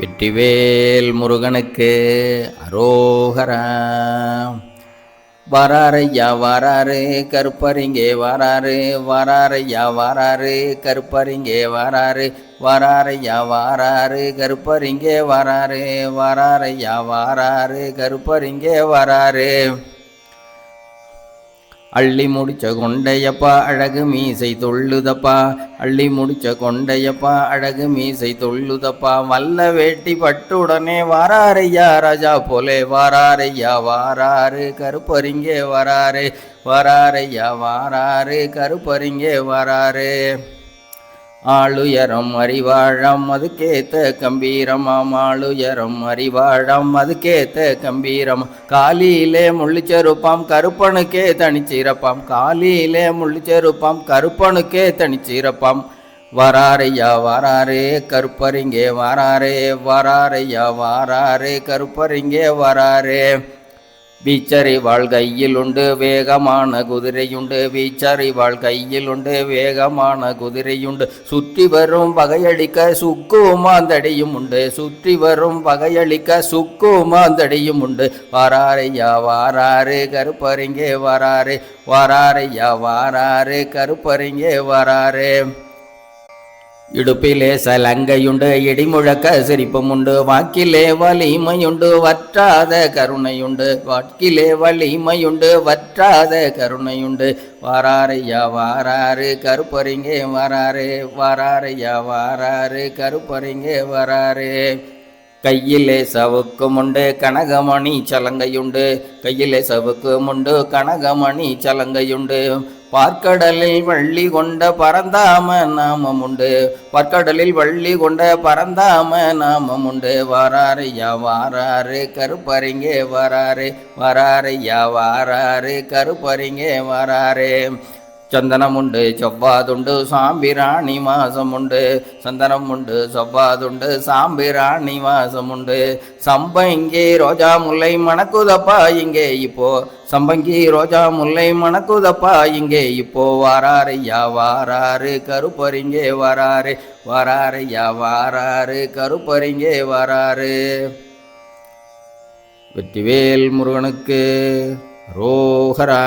வெற்றிவேல் முருகனுக்கு அரோகரா. வராறையா வராரு கருப்பறிங்கே வராரு வராறையா வராரு கருப்பறிங்கே வராரு வராறையா வராரு கருப்பறிங்கே வராரு வராறையா வராரு கருப்பறிங்கே வராரு அள்ளி முடிச்ச கொண்டையப்பா அழகு மீசை தொள்ளுதப்பா அள்ளி முடிச்ச கொண்டையப்பா அழகு மீசை தொள்ளுதப்பா வல்ல வேட்டி பட்டுடனே வாராரையா ராஜா போலே வாராரையா வாராரு கருப்பறிங்கே வராரு வராரையா வாராரு கருப்பறிங்கே வராரு ஆளுயரம் அறிவாழம் அதுக்கேத்த கம்பீரமாம் ஆளுயரம் அறிவாழம் அதுக்கேத்த கம்பீரம்? காலியிலே முள்ளிச்செருப்பாம் கருப்பனுக்கே தனிச்சிறப்பாம். காலியிலே முள்ளிச்செருப்பாம் கருப்பனுக்கே தனிச்சிறப்பாம். வராரையா வாராரே கருப்பறிங்கே வாராரே வராரையா வாராரே கருப்பறிங்கே வராரே வீச்சறிவாள் கையில் உண்டு வேகமான குதிரையுண்டு. வீச்சறிவாள் கையில் உண்டு வேகமான குதிரையுண்டு. சுற்றி வரும் வகையளிக்க சுக்குமாந்தடியும் உண்டு. சுற்றி வரும் வகையளிக்க சுக்குமாந்தடியும் உண்டு. வாராரையா வாராறு கருப்பறிங்கே வராறு. வாராரையா வாராறு கருப்பறிங்கே வராறு. இடுப்பிலே சலங்கையுண்டு இடிமுழக்க சிரிப்பும் உண்டு வாக்கிலே வலிமையுண்டு வற்றாத கருணையுண்டு வாக்கிலே வலிமையுண்டு வற்றாத கருணையுண்டு. வாராரையா வாராரு கருப்பறிங்கே வராரு வாராரையா வாராரு கருப்பறிங்கே வராரு கையிலே சவுக்குமுண்டு கனகமணி சலங்கையுண்டு. கையிலே சவுக்குமுண்டு கனகமணி சலங்கையுண்டு. பார்க்கடலில் வள்ளி கொண்ட பரந்தாம நாமம் உண்டு பார்க்கடலில் வள்ளி கொண்ட பரந்தாம நாமம் உண்டு வராறையா வாராறு கருப்பறிங்கே வராறு. வராறையா வாராறு கருப்பறிங்கே வராறு. சந்தனம் உண்டு செவ்வாதுண்டு சாம்பிராணி மாசம் உண்டு சந்தனம் உண்டு செவ்வாதுண்டு சாம்பிராணி மாசம் உண்டு சம்பங்கி ரோஜா முல்லை மணக்குதப்பா இங்கே இப்போ. சம்பங்கி ரோஜா முல்லை மணக்குதப்பா இங்கே இப்போ. வாராரையா வாராரு கருப்பறிங்கே வராரு. வாராரையா வாராரு கருப்பறிங்கே வராரு. வெற்றிவேல் முருகனுக்கு ரோஹரா